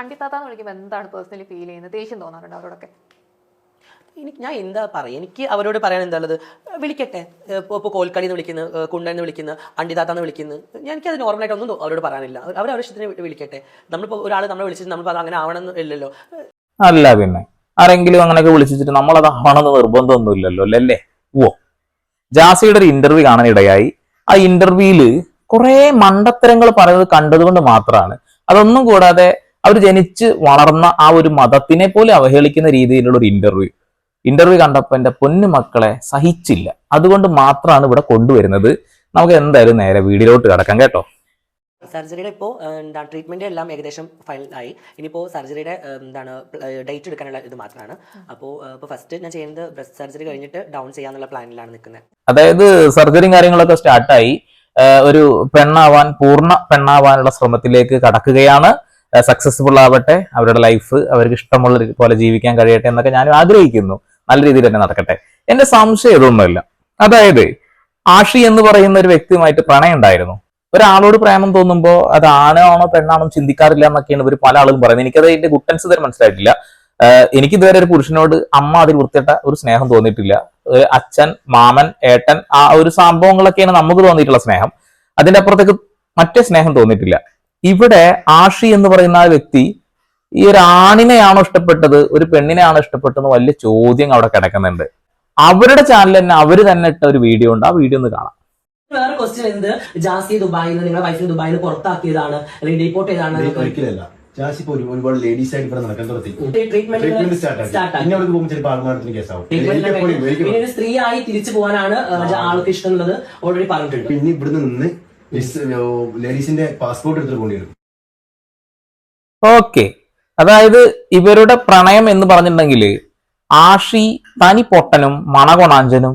അണ്ടിത്താത്താന്ന് വിളിക്കുമ്പോൾ എന്താണ് personally feel ചെയ്യുന്നത്? ദേഷ്യം തോന്നാറുണ്ട് അവരോടൊക്കെ? എനിക്ക് ഞാൻ എന്താ പറയുക എനിക്ക് അവരോട് പറയാൻ എന്താണത് ഉള്ളത് വിളിക്കട്ടെ. ഇപ്പോൾ ഇപ്പോൾ കോൽക്കളി എന്ന് വിളിക്കുന്നു കുണ്ടൻ എന്ന് വിളിക്കുന്നു അണ്ടിതാത്താന്ന് വിളിക്കുന്നു. അത് നോർമലായിട്ട് ഒന്നും അവരോട് പറയാനില്ല. അവർ അവരുടെ ഇഷ്ടത്തിന് വിളിക്കട്ടെ. നമ്മളിപ്പോൾ ഒരാൾ നമ്മളെ വിളിച്ചിട്ട് നമ്മൾ അത് അങ്ങനെ ആവണമെന്ന് ഇല്ലല്ലോ. അല്ല പിന്നെ. ആരെങ്കിലും അങ്ങനെയൊക്കെ വിളിച്ചിട്ട് നമ്മളത് ആവണമെന്ന് നിർബന്ധമൊന്നും ഇല്ലല്ലോ അല്ലേ? ഓ ജാസിയുടെ ഒരു ഇന്റർവ്യൂ കാണാനിടയായി ആ ഇന്റർവ്യൂയിൽ കുറെ മണ്ടത്തരങ്ങൾ പറയുന്നത് കണ്ടതുകൊണ്ട് മാത്രമാണ് അതൊന്നും കൂടാതെ അവർ ജനിച്ച് വളർന്ന ആ ഒരു മതത്തിനെ പോലെ അവഹേളിക്കുന്ന രീതിയിലുള്ള ഒരു ഇന്റർവ്യൂ ഇന്റർവ്യൂ കണ്ടപ്പോൾ എന്റെ പൊന്നു മക്കളെ സഹിച്ചില്ല. അതുകൊണ്ട് മാത്രമാണ് ഇവിടെ കൊണ്ടുവരുന്നത്. നമുക്ക് എന്തായാലും നേരെ വീടിലോട്ട് കിടക്കാം കേട്ടോ. സർജറിയുടെ ഇപ്പോൾ എന്താ ട്രീറ്റ്മെന്റ് എല്ലാം ഏകദേശം ഫൈനൽ ആയി. ഇനിയിപ്പോൾ സർജറിയുടെ എന്താണ് ഡേറ്റ് എടുക്കാനുള്ള ഇത് മാത്രമാണ്. അപ്പോൾ ഇപ്പോൾ ഫസ്റ്റ് ഞാൻ ചെയ്യുന്നത് ബ്രസ്റ്റ് സർജറി കഴിഞ്ഞിട്ട് ഡൗൺ ചെയ്യാന്നുള്ള പ്ലാനിലാണ് നിൽക്കുന്നത് അതായത് സർജറിയും കാര്യങ്ങളൊക്കെ സ്റ്റാർട്ടായി ഒരു പെണ്ണാവാൻ പൂർണ പെണ്ണാവാനുള്ള ശ്രമത്തിലേക്ക് കടക്കുകയാണ്. സക്സസ്ഫുൾ ആവട്ടെ അവരുടെ ലൈഫ് അവർക്ക് ഇഷ്ടമുള്ള പോലെ ജീവിക്കാൻ കഴിയട്ടെ എന്നൊക്കെ ഞാൻ ആഗ്രഹിക്കുന്നു. നല്ല രീതിയിൽ തന്നെ നടക്കട്ടെ. എന്റെ സംശയം ഇതൊന്നുമില്ല. അതായത് ആഷി എന്ന് പറയുന്ന ഒരു വ്യക്തിയുമായിട്ട് പ്രണയം ഉണ്ടായിരുന്നു. ഒരാളോട് പ്രേമം തോന്നുമ്പോൾ അത് ആണാണോ പെണ്ണാണോ ചിന്തിക്കാറില്ല എന്നൊക്കെയാണ് ഇവർ പല ആളുകളും പറയുന്നത്. എനിക്കത് അതിന്റെ ഗുട്ടൻസ് ഇതുവരെ മനസ്സിലായിട്ടില്ല. എനിക്ക് ഇതുവരെ ഒരു പുരുഷനോട് അമ്മ അതിൽ വൃത്തിയിട്ട ഒരു സ്നേഹം തോന്നിയിട്ടില്ല. ഒരു അച്ഛൻ മാമൻ ഏട്ടൻ ആ ഒരു സംഭവങ്ങളൊക്കെയാണ് നമുക്ക് തോന്നിയിട്ടുള്ള സ്നേഹം. അതിന്റെ അപ്പുറത്തേക്ക് മറ്റേ സ്നേഹം തോന്നിയിട്ടില്ല. ഇവിടെ ആഷി എന്ന് പറയുന്ന ആ വ്യക്തി ഈ ഒരു ആണിനെയാണോ ഇഷ്ടപ്പെട്ടത് ഒരു പെണ്ണിനെയാണോ ഇഷ്ടപ്പെട്ടതെന്ന് വലിയ ചോദ്യം അവിടെ കിടക്കുന്നുണ്ട്. അവരുടെ ചാനൽ തന്നെ അവർ തന്നെ ഇട്ട ഒരു വീഡിയോ ഉണ്ട്. ആ വീഡിയോ ഒന്ന് കാണാം. വേറെ ക്വസ്റ്റ്യൻ എന്ത് ജാസി ദുബായിൽ നിന്ന് നിങ്ങളുടെ വൈഫിനെ ദുബായിൽ നിന്ന് പുറത്താക്കിയതാണ് അല്ലെങ്കിൽ ഡിപ്പോർട്ട് ചെയ്താണ് ഒരിക്കലല്ല. ജാസി ഇപ്പൊ ഒരു- ഒരുപാട് ലേഡീസ് ആയിട്ട് ഇവിടെ നടക്കാൻ തുടങ്ങി. ട്രീറ്റ്മെന്റ് സ്റ്റാർട്ട് പിന്നെ അവിടെ പോകുമ്പോൾ ചിലപ്പോൾ ആത്മാർത്ഥത്തിന് കേസാവും സ്ത്രീയായി തിരിച്ചു പോകാനാണ് ആൾക്ക് ഇഷ്ടം എന്നുള്ളത് ഓൾറെഡി പറഞ്ഞിട്ടുണ്ട്. പിന്നെ ഇവിടുന്ന് നിന്ന് പാസ്പോർട്ട് ഓക്കെ അതായത് ഇവരുടെ പ്രണയം എന്ന് പറഞ്ഞിട്ടുണ്ടെങ്കിൽ ആഷി തനി പൊട്ടനും മണകൊണാഞ്ചനും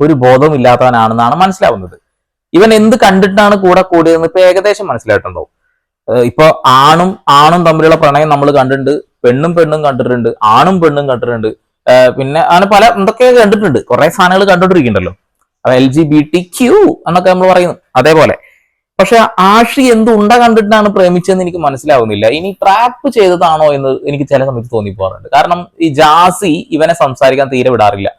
ഒരു ബോധമില്ലാത്തവനാണെന്നാണ് മനസ്സിലാവുന്നത്. ഇവൻ എന്ത് കണ്ടിട്ടാണ് കൂടെ കൂടിയതെന്ന് ഇപ്പൊ ഏകദേശം മനസ്സിലായിട്ടുണ്ടാവും ഏഹ് ഇപ്പൊ ആണും ആണും തമ്മിലുള്ള പ്രണയം നമ്മൾ കണ്ടിട്ടുണ്ട് പെണ്ണും പെണ്ണും കണ്ടിട്ടുണ്ട് ആണും പെണ്ണും കണ്ടിട്ടുണ്ട്. പിന്നെ അങ്ങനെ പല എന്തൊക്കെ കണ്ടിട്ടുണ്ട്. കുറെ സാധനങ്ങൾ കണ്ടിട്ടിരിക്കുന്നുണ്ടല്ലോ L G B T Q എന്നൊക്കെ നമ്മൾ പറയുന്നു. അതേപോലെ പക്ഷെ ആഷി എന്ത് ഉണ്ട കണ്ടിട്ടാണ് പ്രേമിച്ചതെന്ന് എനിക്ക് മനസ്സിലാവുന്നില്ല. ഇനി ട്രാപ്പ് ചെയ്തതാണോ എന്ന് എനിക്ക് ചില സമയത്ത് തോന്നിപ്പോകാറുണ്ട്. കാരണം ഈ ജാസി ഇവനെ സംസാരിക്കാൻ തീരെ വിടാറില്ല.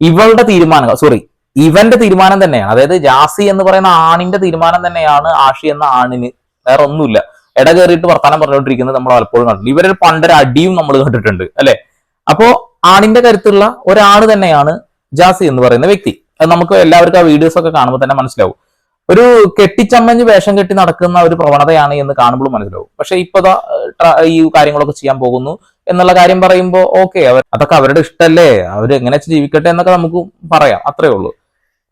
ഇവളുടെ തീരുമാനം സോറി ഇവന്റെ തീരുമാനം തന്നെയാണ്. അതായത് ജാസി എന്ന് പറയുന്ന ആണിന്റെ തീരുമാനം തന്നെയാണ് ആഷി എന്ന ആണിന് വേറെ ഒന്നുമില്ല ഇട കയറിയിട്ട് വർത്താനം പറഞ്ഞുകൊണ്ടിരിക്കുന്നത് നമ്മൾ പലപ്പോഴും കണ്ടിട്ടുണ്ട്. ഇവരൊരു പണ്ടൊരു അടിയും നമ്മൾ കണ്ടിട്ടുണ്ട് അല്ലെ? അപ്പോ ആണിന്റെ കരുത്തുള്ള ഒരാണ് തന്നെയാണ് ജാസി എന്ന് പറയുന്ന വ്യക്തി. അത് നമുക്ക് എല്ലാവർക്കും ആ വീഡിയോസ് ഒക്കെ കാണുമ്പോൾ തന്നെ മനസ്സിലാവും. ഒരു കെട്ടിച്ചമ്മഞ്ഞ് വേഷം കെട്ടി നടക്കുന്ന ഒരു പ്രവണതയാണ് എന്ന് കാണുമ്പോൾ മനസ്സിലാവും. പക്ഷെ ഇപ്പൊ ഈ കാര്യങ്ങളൊക്കെ ചെയ്യാൻ പോകുന്നു എന്നുള്ള കാര്യം പറയുമ്പോൾ ഓക്കെ അവർ അതൊക്കെ അവരുടെ ഇഷ്ടല്ലേ? അവർ എങ്ങനെ ജീവിക്കട്ടെ എന്നൊക്കെ നമുക്ക് പറയാം അത്രേ ഉള്ളൂ.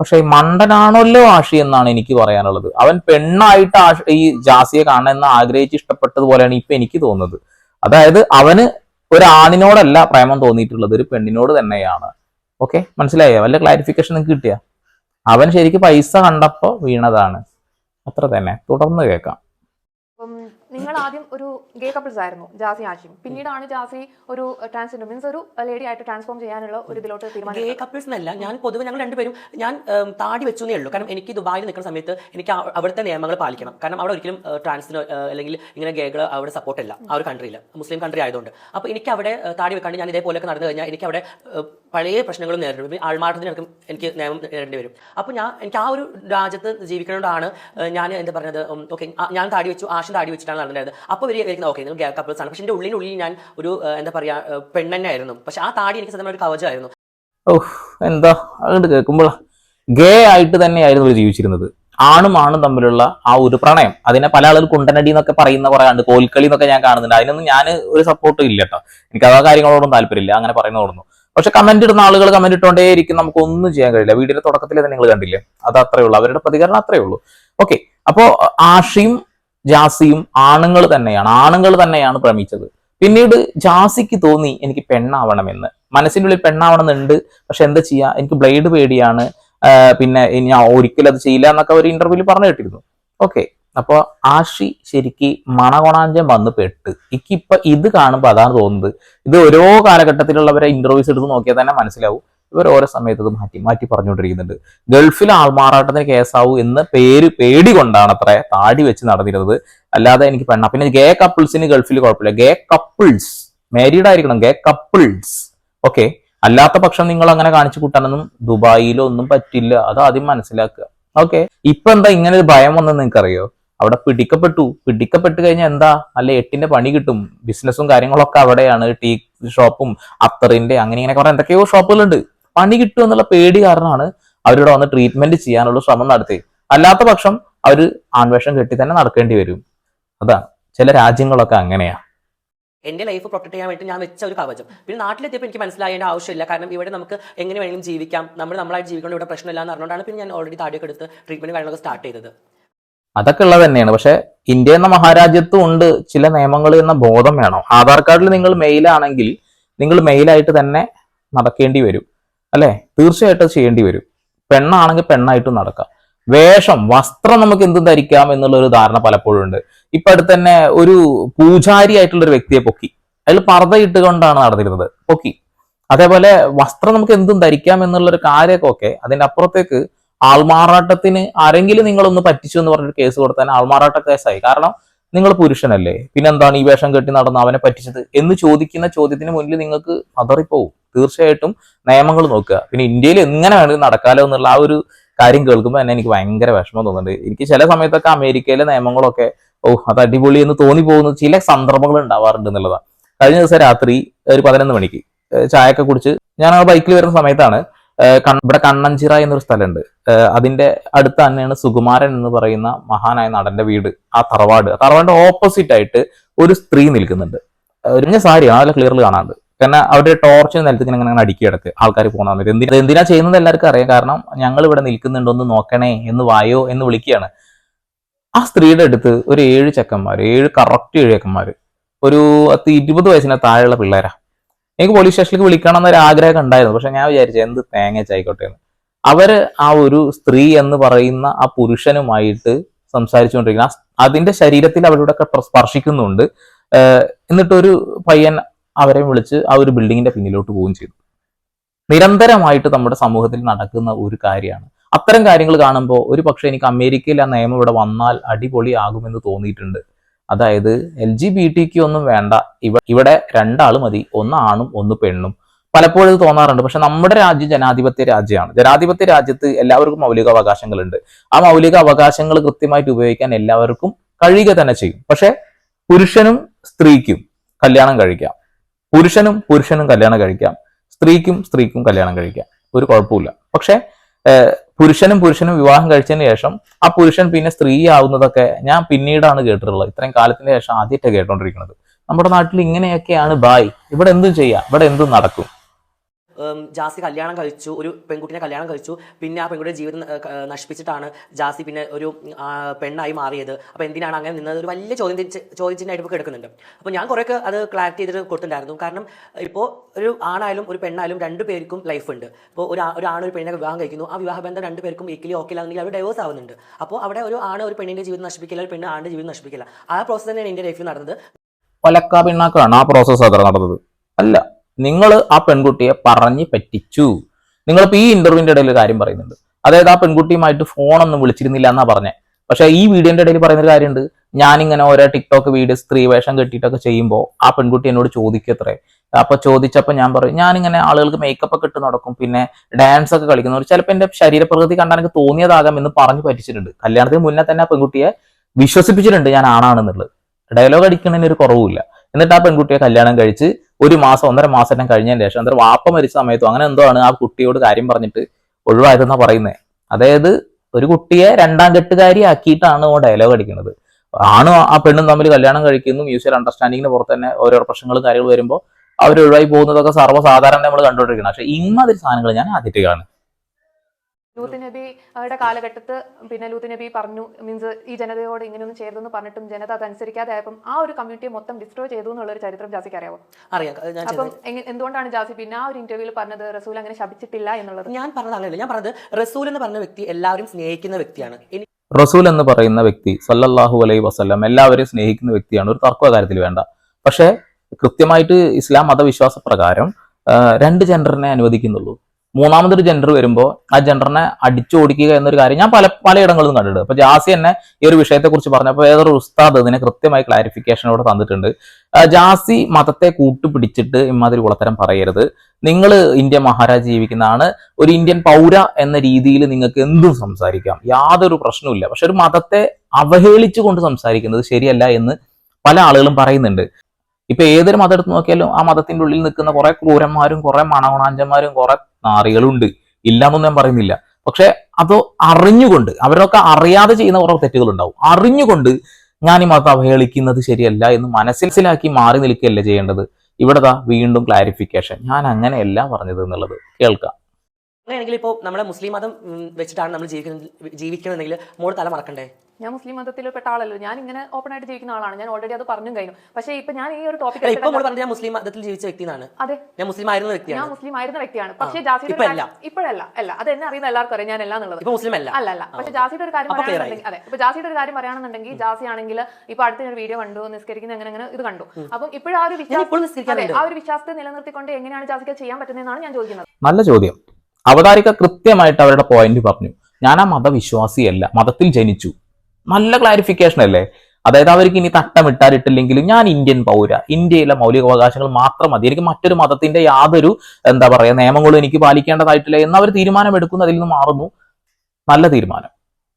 പക്ഷെ മണ്ടനാണല്ലോ ആഷി എന്നാണ് എനിക്ക് പറയാനുള്ളത്. അവൻ പെണ്ണായിട്ട് ഈ ജാസിയെ കാണണമെന്ന് ആഗ്രഹിച്ച് ഇഷ്ടപ്പെട്ടതുപോലെയാണ് ഇപ്പൊ എനിക്ക് തോന്നുന്നത്. അതായത് അവന് ഒരു ആണിനോടല്ല പ്രേമം തോന്നിയിട്ടുള്ളത് ഒരു പെണ്ണിനോട് തന്നെയാണ്. ഓക്കെ മനസ്സിലായോ? വല്ല ക്ലാരിഫിക്കേഷൻ നിങ്ങൾക്ക് കിട്ടിയ? അവൻ ശരിക്കും പൈസ കണ്ടപ്പോൾ വീണതാണ്. അത്ര തന്നെ. തുടർന്ന് കേൾക്കാം. നിങ്ങൾ ആദ്യം ഒരു ഗേ കപ്പിൾസ് ആയിരുന്നു ജാസി ആഷിം പിന്നീടാണ് ജാസി ഒരു ട്രാൻസ്ജെൻഡർ മീൻസ് ഒരു ലേഡി ആയിട്ട് ട്രാൻസ്ഫോം ചെയ്യാനുള്ള ഒരു ഇതിലോട്ട് ഗേ കപ്പിൾസ് എന്നല്ല ഞാൻ പൊതുവെ ഞങ്ങൾ രണ്ടുപേരും ഞാൻ താടി വെച്ചു എന്നേ ഉള്ളൂ. കാരണം എനിക്ക് ദുബായിൽ നിൽക്കുന്ന സമയത്ത് എനിക്ക് അവിടുത്തെ നിയമങ്ങൾ പാലിക്കണം. കാരണം അവിടെ ഒരിക്കലും ട്രാൻസിന് അല്ലെങ്കിൽ ഇങ്ങനെ ഗേകൾ അവിടെ സപ്പോർട്ട് ഇല്ല. ആ ഒരു കൺട്രിയിൽ മുസ്ലിം കൺട്രി ആയതുകൊണ്ട്. അപ്പോൾ എനിക്ക് അവിടെ താടി വെക്കാണ്ട് ഞാൻ ഇതേപോലെയൊക്കെ നടന്നു കഴിഞ്ഞാൽ എനിക്ക് അവിടെ പഴയ പ്രശ്നങ്ങളും നേരിടും ആൾമാട്ടത്തിന് എനിക്ക് നിയമം നേരിടേണ്ടി വരും. അപ്പോൾ ഞാൻ എനിക്ക് ആ ഒരു രാജ്യത്ത് ജീവിക്കുന്നതുകൊണ്ടാണ് ഞാൻ എന്താ പറയുന്നത് ഓക്കെ ഞാൻ താടി വെച്ചു ആശം താടി വെച്ചിട്ടാണ് നടന്നിരുന്നത് അപ്പോൾ ഇവർ വിചാരിക്കുന്നത് ഓക്കെ നിങ്ങൾ കപ്പിൾസ് ആണ് പക്ഷേ എന്റെ ഉള്ളിനുള്ളിൽ ഞാൻ ഒരു എന്താ പറയുക പെണ്ണെന്നെ ആയിരുന്നു പക്ഷെ ആ താടി എനിക്ക് സ്വന്തമായിട്ട് കവചമായിരുന്നു. ഓഹ് എന്താ? അതുകൊണ്ട് കേൾക്കുമ്പോൾ ഗേ ആയിട്ട് തന്നെയായിരുന്നു ഇവർ ജീവിച്ചിരുന്നത്. ആണും ആണും തമ്മിലുള്ള ആ ഒരു പ്രണയം. അതിനെ പല ആളുകൾ കുണ്ടനടി എന്നൊക്കെ പറയുന്ന കുറെ ഉണ്ട് കോൽക്കളി എന്നൊക്കെ ഞാൻ കാണുന്നുണ്ട്. അതിനൊന്നും ഞാൻ ഒരു സപ്പോർട്ടും ഇല്ല കേട്ടോ. എനിക്ക് ആ കാര്യങ്ങളോടൊന്നും താല്പര്യമില്ല. അങ്ങനെ പറയുന്നതോടൊന്നും പക്ഷെ കമന്റ് ഇടുന്ന ആളുകൾ കമന്റ് ഇട്ടോണ്ടേ ഇരിക്കും നമുക്ക് ഒന്നും ചെയ്യാൻ കഴിയില്ല. വീടിന്റെ തുടക്കത്തിൽ തന്നെ നിങ്ങൾ കണ്ടില്ലേ? അത് അത്രേ ഉള്ളൂ. അവരുടെ പ്രതികരണം അത്രേ ഉള്ളൂ. ഓക്കെ അപ്പോ ആഷിയും ജാസിയും ആണുങ്ങൾ തന്നെയാണ്. ആണുങ്ങൾ തന്നെയാണ് ഭ്രമിച്ചത്. പിന്നീട് ജാസിക്ക് തോന്നി എനിക്ക് പെണ്ണാവണമെന്ന്. മനസ്സിന്റെ ഉള്ളിൽ പെണ്ണാവണം എന്നുണ്ട് പക്ഷെ എന്താ ചെയ്യാ? എനിക്ക് ബ്ലേഡ് പേടിയാണ്. പിന്നെ ഞാൻ ഒരിക്കലും അത് ചെയ്യില്ല എന്നൊക്കെ ഒരു ഇന്റർവ്യൂവിൽ പറഞ്ഞു കേട്ടിരുന്നു. ഓക്കെ. അപ്പൊ ആഷി ശരിക്ക് മണകൊണാഞ്ചം വന്ന് പെട്ട്. എനിക്കിപ്പൊ ഇത് കാണുമ്പോൾ അതാണ് തോന്നുന്നത്. ഇത് ഓരോ കാലഘട്ടത്തിലുള്ളവരെ ഇന്റർവ്യൂസ് എടുത്ത് നോക്കിയാൽ തന്നെ മനസ്സിലാവും. ഇവർ ഓരോ സമയത്ത് അത് മാറ്റി മാറ്റി പറഞ്ഞുകൊണ്ടിരിക്കുന്നുണ്ട്. ഗൾഫിൽ ആൾമാറാട്ടത്തിന് കേസാവൂ എന്ന പേര് പേടി കൊണ്ടാണ് അത്ര താടി വെച്ച് നടന്നിരുന്നത്. അല്ലാതെ എനിക്ക് പെണ്ണ. പിന്നെ ഗേ കപ്പിൾസിന് ഗൾഫിൽ കുഴപ്പമില്ല. Gay couples. മാരീഡ് ആയിരിക്കണം. Gay couples. ഓക്കെ. അല്ലാത്ത പക്ഷം നിങ്ങൾ അങ്ങനെ കാണിച്ചു കൂട്ടാനൊന്നും ദുബായിലോ ഒന്നും പറ്റില്ല. അത് ആദ്യം മനസ്സിലാക്കുക. ഓക്കെ. ഇപ്പൊ എന്താ ഇങ്ങനെ ഒരു ഭയം വന്നെന്ന് നിങ്ങൾക്കറിയോ? അവിടെ പിടിക്കപ്പെട്ടു. പിടിക്കപ്പെട്ട് കഴിഞ്ഞാൽ എന്താ? അല്ലെ എട്ടിന്റെ പണി കിട്ടും. ബിസിനസ്സും കാര്യങ്ങളൊക്കെ അവിടെയാണ്. ടീ ഷോപ്പും അത്തറിന്റെ അങ്ങനെ ഇങ്ങനെ കുറെ എന്തൊക്കെയോ ഷോപ്പുകളുണ്ട്. പണി കിട്ടും എന്നുള്ള പേടി കാരണമാണ് അവരിവിടെ വന്ന് ട്രീറ്റ്മെന്റ് ചെയ്യാനുള്ള ശ്രമം നടത്തി അല്ലാത്ത പക്ഷം അവർ ആൺവേഷം കെട്ടി തന്നെ നടക്കേണ്ടി വരും. അതാ ചില രാജ്യങ്ങളൊക്കെ അങ്ങനെയാ. എന്റെ ലൈഫ് പ്രൊട്ടക്ട് ചെയ്യാൻ വേണ്ടി ഞാൻ വെച്ച ഒരു കവചം. പിന്നെ നാട്ടിലെത്തിയപ്പോൾ എനിക്ക് മനസ്സിലായേണ്ട ആവശ്യമില്ല. കാരണം ഇവിടെ നമുക്ക് എങ്ങനെ വേണമെങ്കിലും ജീവിക്കാം. നമ്മൾ നമ്മളായിട്ട് ജീവിക്കേണ്ട ഇവിടെ പ്രശ്നമില്ല എന്ന് പറഞ്ഞുകൊണ്ടാണ് പിന്നെ ഞാൻ ഓൾറെഡി താടിയൊക്കെ എടുത്ത് ട്രീറ്റ്മെന്റ് കാര്യങ്ങളൊക്കെ സ്റ്റാർട്ട് ചെയ്തത്. അതൊക്കെ ഉള്ളത് തന്നെയാണ്. പക്ഷെ ഇന്ത്യ എന്ന മഹാരാജ്യത്തും ഉണ്ട് ചില നിയമങ്ങൾ എന്ന ബോധം വേണം. ആധാർ കാർഡിൽ നിങ്ങൾ മെയിലാണെങ്കിൽ നിങ്ങൾ മെയിലായിട്ട് തന്നെ നടക്കേണ്ടി വരും. അല്ലെ? തീർച്ചയായിട്ടും ചെയ്യേണ്ടി വരും. പെണ്ണാണെങ്കിൽ പെണ്ണായിട്ട് നടക്കാം. വേഷം വസ്ത്രം നമുക്ക് എന്ത് ധരിക്കാം എന്നുള്ള ഒരു ധാരണ പലപ്പോഴും ഉണ്ട്. ഇപ്പൊ അടുത്ത് തന്നെ ഒരു പൂജാരി ആയിട്ടുള്ള ഒരു വ്യക്തിയെ പൊക്കി. അതിൽ പർദ്ദ ഇട്ടുകൊണ്ടാണ് നടന്നിരുന്നത്. പൊക്കി. അതേപോലെ വസ്ത്രം നമുക്ക് എന്തും ധരിക്കാം എന്നുള്ള ഒരു കാര്യമൊക്കെ അതിന്റെ അപ്പുറത്തേക്ക് ആൾമാറാട്ടത്തിന് ആരെങ്കിലും നിങ്ങളൊന്ന് പറ്റിച്ചു എന്ന് പറഞ്ഞൊരു കേസ് കൊടുത്താൽ ആൾമാറാട്ട കേസായി കാരണം നിങ്ങൾ പുരുഷനല്ലേ? പിന്നെന്താണ് ഈ വേഷം കെട്ടി നടന്ന് അവനെ പറ്റിച്ചത് എന്ന് ചോദിക്കുന്ന ചോദ്യത്തിന് മുന്നിൽ നിങ്ങൾക്ക് പതറിപ്പോവും. തീർച്ചയായിട്ടും നിയമങ്ങൾ നോക്കുക. പിന്നെ ഇന്ത്യയിൽ എങ്ങനെ വേണമെങ്കിലും നടക്കാലോ എന്നുള്ള ആ ഒരു കാര്യം കേൾക്കുമ്പോൾ തന്നെ എനിക്ക് ഭയങ്കര വിഷമം തോന്നുന്നുണ്ട്. എനിക്ക് ചില സമയത്തൊക്കെ അമേരിക്കയിലെ നിയമങ്ങളൊക്കെ ഓ അത് അടിപൊളി എന്ന് തോന്നി പോകുന്ന ചില സന്ദർഭങ്ങൾ ഉണ്ടാവാറുണ്ട് എന്നുള്ളതാണ് കഴിഞ്ഞ ദിവസം രാത്രി ഒരു പതിനൊന്ന് മണിക്ക് ചായയൊക്കെ കുടിച്ച് ഞാൻ ആ ബൈക്കിൽ വരുന്ന സമയത്താണ് ഇവിടെ കണ്ണഞ്ചിറ എന്നൊരു സ്ഥലമുണ്ട്. അതിന്റെ അടുത്ത് തന്നെയാണ് സുകുമാരൻ എന്ന് പറയുന്ന മഹാനായ നടന്റെ വീട് ആ തറവാട്. തറവാടിന്റെ ഓപ്പോസിറ്റ് ആയിട്ട് ഒരു സ്ത്രീ നിൽക്കുന്നുണ്ട്. ഒരു സാരിയാണ് നല്ല ക്ലിയറിൽ കാണാണ്ട് കാരണം അവിടെ ടോർച്ച് നിലത്ത് അങ്ങനെ അങ്ങനെ അടുക്കി കിടക്ക്. ആൾക്കാർ പോകുന്ന സമയത്ത് എന്തിനാ എന്തിനാ ചെയ്യുന്നത് എല്ലാവർക്കും അറിയാം. കാരണം ഞങ്ങൾ ഇവിടെ നിൽക്കുന്നുണ്ടോ. ഒന്ന് നോക്കണേ എന്ന് വായോ എന്ന് വിളിക്കുകയാണ്. ആ സ്ത്രീയുടെ അടുത്ത് ഒരു ഏഴ് ചെക്കന്മാർ ഏഴ് കറക്റ്റ് ഏഴ് ചെക്കന്മാർ ഒരു പത്ത് ഇരുപത് വയസ്സിന് താഴെയുള്ള പിള്ളേരാ. എനിക്ക് പോലീസ് സ്റ്റേഷനിലേക്ക് വിളിക്കണം എന്നൊരു ആഗ്രഹം ഉണ്ടായിരുന്നു. പക്ഷെ ഞാൻ വിചാരിച്ചു എന്ത് തേങ്ങച്ചായിക്കോട്ടെ എന്ന്. അവർ ആ ഒരു സ്ത്രീ എന്ന് പറയുന്ന ആ പുരുഷനുമായിട്ട് സംസാരിച്ചുകൊണ്ടിരിക്കുന്ന. അതിന്റെ ശരീരത്തിൽ അവരോടൊക്കെ സ്പർശിക്കുന്നുണ്ട്. എന്നിട്ടൊരു പയ്യൻ അവരെ വിളിച്ച് ആ ഒരു ബിൽഡിങ്ങിന്റെ പിന്നിലോട്ട് പോവുകയും ചെയ്തു. നിരന്തരമായിട്ട് നമ്മുടെ സമൂഹത്തിൽ നടക്കുന്ന ഒരു കാര്യമാണ്. അത്തരം കാര്യങ്ങൾ കാണുമ്പോൾ ഒരു പക്ഷേ എനിക്ക് അമേരിക്കയിൽ ആ നിയമം ഇവിടെ വന്നാൽ അടിപൊളിയാകുമെന്ന് തോന്നിയിട്ടുണ്ട്. അതായത് എൽ ജി ബി ടിക്ക് ഒന്നും വേണ്ട. ഇവ ഇവിടെ രണ്ടാൾ മതി. ഒന്ന് ആണും ഒന്ന് പെണ്ണും. പലപ്പോഴും ഇത് തോന്നാറുണ്ട്. പക്ഷെ നമ്മുടെ രാജ്യം ജനാധിപത്യ രാജ്യമാണ്. ജനാധിപത്യ രാജ്യത്ത് എല്ലാവർക്കും മൗലിക അവകാശങ്ങളുണ്ട് ആ മൗലിക അവകാശങ്ങൾ കൃത്യമായിട്ട് ഉപയോഗിക്കാൻ എല്ലാവർക്കും കഴിയുക തന്നെ ചെയ്യും. പക്ഷെ പുരുഷനും സ്ത്രീക്കും കല്യാണം കഴിക്കാം. പുരുഷനും പുരുഷനും കല്യാണം കഴിക്കാം. സ്ത്രീക്കും സ്ത്രീക്കും കല്യാണം കഴിക്കാം. ഒരു കുഴപ്പമില്ല പക്ഷെ പുരുഷനും പുരുഷനും വിവാഹം കഴിച്ചതിന് ശേഷം ആ പുരുഷൻ പിന്നെ സ്ത്രീ ആവുന്നതൊക്കെ ഞാൻ പിന്നീടാണ് കേട്ടിട്ടുള്ളത്. ഇത്രയും കാലത്തിന് ശേഷം ആദ്യമായിട്ട് കേട്ടോണ്ടിരിക്കുന്നത്. നമ്മുടെ നാട്ടിൽ ഇങ്ങനെയൊക്കെയാണ് ബായ്. ഇവിടെ എന്തും ചെയ്യാം. ഇവിടെ എന്തും നടക്കും. ജാസി കല്യാണം കഴിച്ചു ഒരു പെൺകുട്ടിനെ കല്യാണം കഴിച്ചു. പിന്നെ ആ പെൺകുട്ടിയുടെ ജീവിതം നശിപ്പിച്ചിട്ടാണ് ജാസി പിന്നെ ഒരു പെണ്ണായി മാറിയത്. അപ്പോൾ എന്തിനാണ് അങ്ങനെ നിന്നത്? ഒരു വലിയ ചോദ്യം ചോദ്യചിഹ്നമായിട്ട് ഇപ്പോൾ കിടക്കുന്നുണ്ട് അപ്പോൾ ഞാൻ കുറേയൊക്കെ അത് ക്ലാരിറ്റി ചെയ്തിട്ട് കൊടുത്തിട്ടുണ്ടായിരുന്നു. കാരണം ഇപ്പോൾ ഒരു ആണായാലും ഒരു പെണ്ണായാലും രണ്ട് പേർക്കും ലൈഫ് ഉണ്ട്. ഇപ്പോൾ ഒരു ഒരു ആണ് ഒരു പെണ്ണിനെ വിവാഹം കഴിക്കുന്നു. ആ വിവാഹ ബന്ധം രണ്ട് പേർക്കും ഈക്വലി ഓക്കെ ആണെങ്കിൽ അവർ ഡൈവേഴ്സ് ആവുന്നുണ്ട്. അപ്പോൾ അവിടെ ഒരു ആണ് ഒരു പെണ്ണിന്റെ ജീവിതം നശിപ്പിക്കില്ല ഒരു പെണ്ണ് ആണിന്റെ ജീവിതം നശിപ്പിക്കില്ല. ആ പ്രോസസ്സ് തന്നെയാണ് എന്റെ ലൈഫിൽ നടന്നത്. ഒലക്ക പിണ്ണാക്കാണ് ആ പ്രോസസ്സ് അത്ര നടന്നത്. അല്ല. നിങ്ങൾ ആ പെൺകുട്ടിയെ പറഞ്ഞ് പറ്റിച്ചു. നിങ്ങളിപ്പോ ഈ ഇന്റർവ്യൂവിന്റെ ഇടയിൽ കാര്യം പറയുന്നുണ്ട്. അതായത് ആ പെൺകുട്ടിയുമായിട്ട് ഫോണൊന്നും വിളിച്ചിരുന്നില്ല എന്നാ പറഞ്ഞത് പക്ഷേ ഈ വീഡിയോന്റെ ഇടയിൽ പറയുന്ന ഒരു കാര്യമുണ്ട്. ഞാനിങ്ങനെ ഓരോ ടിക്ടോക്ക് വീഡിയോ സ്ത്രീ വേഷം കെട്ടിയിട്ടൊക്കെ ചെയ്യുമ്പോൾ ആ പെൺകുട്ടി എന്നോട് ചോദിക്കത്രേ. അപ്പൊ ചോദിച്ചപ്പോൾ ഞാൻ പറയും ഞാനിങ്ങനെ ആളുകൾക്ക് മേക്കപ്പ് ഒക്കെ ഇട്ട് നടക്കും. പിന്നെ ഡാൻസ് ഒക്കെ കളിക്കുന്നവർ ചിലപ്പോൾ എന്റെ ശരീരപ്രകൃതി കണ്ടാൽ എനിക്ക് തോന്നിയതാകാം എന്ന് പറഞ്ഞു പറ്റിച്ചിട്ടുണ്ട്. കല്യാണത്തിന് മുന്നേ തന്നെ ആ പെൺകുട്ടിയെ വിശ്വസിപ്പിച്ചിട്ടുണ്ട് ഞാൻ ആണാണെന്നുള്ളത്. ഡയലോഗ് അടിക്കുന്നതിന് ഒരു കുറവുമില്ല. എന്നിട്ട് ആ പെൺകുട്ടിയെ കല്യാണം കഴിച്ച് ഒരു മാസം ഒന്നര മാസം കഴിഞ്ഞതിന് ശേഷം അന്നേരം വാപ്പ മരിച്ച സമയത്തും അങ്ങനെ എന്തോ ആണ് ആ കുട്ടിയോട് കാര്യം പറഞ്ഞിട്ട് ഒഴിവായതെന്നാ പറയുന്നത് അതായത് ഒരു കുട്ടിയെ രണ്ടാം കെട്ടുകാരി ആക്കിയിട്ടാണ് ഓ ഡയലോഗ് അടിക്കുന്നത്. ആണ് ആ പെണ്ണും തമ്മിൽ കല്യാണം കഴിക്കുന്നു മ്യൂച്വൽ അണ്ടർസ്റ്റാൻഡിങ്ങിന് പുറത്ത് തന്നെ ഓരോ പ്രശ്നങ്ങളും കാര്യങ്ങൾ വരുമ്പോൾ അവർ ഒഴിവായി പോകുന്നതൊക്കെ സർവസാധാരണ നമ്മൾ കണ്ടുകൊണ്ടിരിക്കണം. പക്ഷെ ഇമാതിരി സാധനങ്ങൾ ഞാൻ ആദ്യമായിട്ട് കാണും ലൂത്ത് നബിയുടെ കാലഘട്ടത്ത് പിന്നെ ലൂത്ത് നബി പറഞ്ഞു മീൻസ് ഈ ജനതയോട് ഇങ്ങനെയൊന്നും ചെയ്തെന്ന് പറഞ്ഞിട്ടും ജനത അതനുസരിക്കാതെ ആയപ്പം ആ ഒരു കമ്മ്യൂണിറ്റിയെ മൊത്തം ഡിസ്ട്രോയ് ചെയ്തു എന്നുള്ളൊരു ചരിത്രം ജാസിക്ക് അറിയാമോ അറിയാം. ഞാൻ അപ്പം എന്തുകൊണ്ടാണ് ജാസി പിന്നെ ആ ഒരു ഇന്റർവ്യൂവിൽ പറഞ്ഞത് റസൂൽ അങ്ങനെ ശപിച്ചിട്ടില്ല എന്നുള്ളത്? ഞാൻ പറഞ്ഞതല്ല ഞാൻ പറഞ്ഞത് റസൂൽ എന്ന് പറഞ്ഞ വ്യക്തി എല്ലാവരും സ്നേഹിക്കുന്ന വ്യക്തിയാണ്. റസൂൽ എന്ന് പറയുന്ന വ്യക്തി സല്ലല്ലാഹു അലൈഹി വസല്ലം എല്ലാവരെയും സ്നേഹിക്കുന്ന വ്യക്തിയാണ്. ഒരു തർക്ക കാര്യത്തിൽ വേണ്ട. പക്ഷേ കൃത്യമായിട്ട് ഇസ്ലാം മതവിശ്വാസ പ്രകാരം രണ്ട് ജെൻഡറിനെ അനുവദിക്കുന്നുള്ളൂ. മൂന്നാമതൊരു ജെൻഡർ വരുമ്പോൾ ആ ജെൻഡറിനെ അടിച്ചോടിക്കുക എന്നൊരു കാര്യം ഞാൻ പല പലയിടങ്ങളിലും കണ്ടിട്ടുണ്ട്. അപ്പൊ ജാസി എന്നെ ഈ ഒരു വിഷയത്തെക്കുറിച്ച് പറഞ്ഞപ്പോൾ ഏതൊരു ഉസ്താദ് അതിനെ കൃത്യമായി ക്ലാരിഫിക്കേഷൻ ഇവിടെ തന്നിട്ടുണ്ട്. ജാസി മതത്തെ കൂട്ടുപിടിച്ചിട്ട് ഇമാതിരി കുളത്തരം പറയരുത്. നിങ്ങൾ ഇന്ത്യ മഹാരാജ് ജീവിക്കുന്നതാണ്. ഒരു ഇന്ത്യൻ പൗര എന്ന രീതിയിൽ നിങ്ങൾക്ക് എന്തും സംസാരിക്കാം. യാതൊരു പ്രശ്നവുമില്ല പക്ഷെ ഒരു മതത്തെ അവഹേളിച്ചുകൊണ്ട് സംസാരിക്കുന്നത് ശരിയല്ല എന്ന് പല ആളുകളും പറയുന്നുണ്ട്. ഇപ്പൊ ഏതൊരു മതം എടുത്ത് നോക്കിയാലും ആ മതത്തിന്റെ ഉള്ളിൽ നിൽക്കുന്ന കുറെ ക്രൂരന്മാരും കുറെ മണകുണാഞ്ചന്മാരും കുറെ നാറികളുണ്ട്. ഇല്ലാന്നൊന്നും ഞാൻ പറയുന്നില്ല. പക്ഷെ അത് അറിഞ്ഞുകൊണ്ട് അവരൊക്കെ അറിയാതെ ചെയ്യുന്ന കുറെ തെറ്റുകൾ ഉണ്ടാവും അറിഞ്ഞുകൊണ്ട് ഞാൻ ഈ മതം അവഹേളിക്കുന്നത് ശരിയല്ല എന്ന് മനസ്സിലാക്കി മാറി നിൽക്കുകയല്ല ചെയ്യേണ്ടത്? ഇവിടെതാ വീണ്ടും ക്ലാരിഫിക്കേഷൻ ഞാൻ അങ്ങനെയല്ല പറഞ്ഞത് എന്നുള്ളത്. കേൾക്കാം. അങ്ങനെയാണെങ്കിൽ ഇപ്പോൾ നമ്മുടെ മുസ്ലിം മതം വെച്ചിട്ടാണ് നമ്മൾ ജീവിക്കുന്നത് ജീവിക്കണമെന്നെങ്കിൽ മോൾ തല മറക്കണ്ടേ? ഞാൻ മുസ്ലിം മതത്തിൽ പെട്ട ആളല്ലോ. ഞാൻ ഇങ്ങനെ ഓപ്പൺ ആയിട്ട് ജീവിക്കുന്ന ആളാണ്. ഞാൻ ഓൾറെഡി അത് പറഞ്ഞു കഴിഞ്ഞു. പക്ഷേ ഇപ്പൊ ഞാൻ ഈ ഒരു ടോപ്പിക് ഞാൻ മുസ്ലിം മതത്തിൽ ജീവിച്ച വ്യക്തിയാണ് അതെ. ഞാൻ മുസ്ലിം ആയിരുന്ന വ്യക്തിയാണ്. ഞാൻ മുസ്ലിം ആയിരുന്ന വ്യക്തിയാണ്. പക്ഷേ ജാസിയുടെ ഇപ്പോഴല്ല. അല്ല അത് എന്നെ അറിയുന്ന എല്ലാവർക്കും അറിയാം. ഞാൻ എല്ലാം എന്നുള്ളത്. ഇപ്പൊ മുസ്ലിം അല്ല അല്ല. അല്ല പക്ഷെ ജാസിയുടെ ഒരു കാര്യം പറയുകയാണെന്നുണ്ടെങ്കിൽ അതെ ഇപ്പൊ ജാസിയുടെ ഒരു കാര്യം പറയുകയാണെന്നുണ്ടെങ്കിൽ ജാസി ആണെങ്കിൽ ഇപ്പൊ അടുത്ത ഞാൻ ഒരു വീഡിയോ കണ്ടു. നിസ്കരിക്കുന്ന എങ്ങനെ അങ്ങനെ ഇത് കണ്ടു. അപ്പം ഇപ്പോഴും ആ ഒരു വിശ്വാസം ആ ഒരു വിശ്വാസത്തെ നിലനിർത്തിക്കൊണ്ട് എങ്ങനെയാണ് ജാസിക്ക് ചെയ്യാൻ പറ്റുന്നതെന്നാണ് ഞാൻ ചോദിക്കുന്നത്. നല്ല ചോദ്യം. അവതാരിക കൃത്യമായിട്ട് അവരുടെ പോയിന്റ് പറഞ്ഞു. ഞാൻ ആ മതവിശ്വാസിയല്ല. മതത്തിൽ ജനിച്ചു. നല്ല ക്ലാരിഫിക്കേഷൻ അല്ലേ? അതായത് അവർക്ക് ഇനി തട്ടമിട്ടാരിട്ടില്ലെങ്കിലും ഞാൻ ഇന്ത്യൻ പൗര ഇന്ത്യയിലെ മൗലികാവകാശങ്ങൾ മാത്രം മതി. എനിക്ക് മറ്റൊരു മതത്തിന്റെ യാതൊരു എന്താ പറയുക നിയമങ്ങളും എനിക്ക് പാലിക്കേണ്ടതായിട്ടില്ല എന്ന് അവർ തീരുമാനം എടുക്കുന്നതിൽ നിന്ന് മാറുന്നു. നല്ല തീരുമാനം.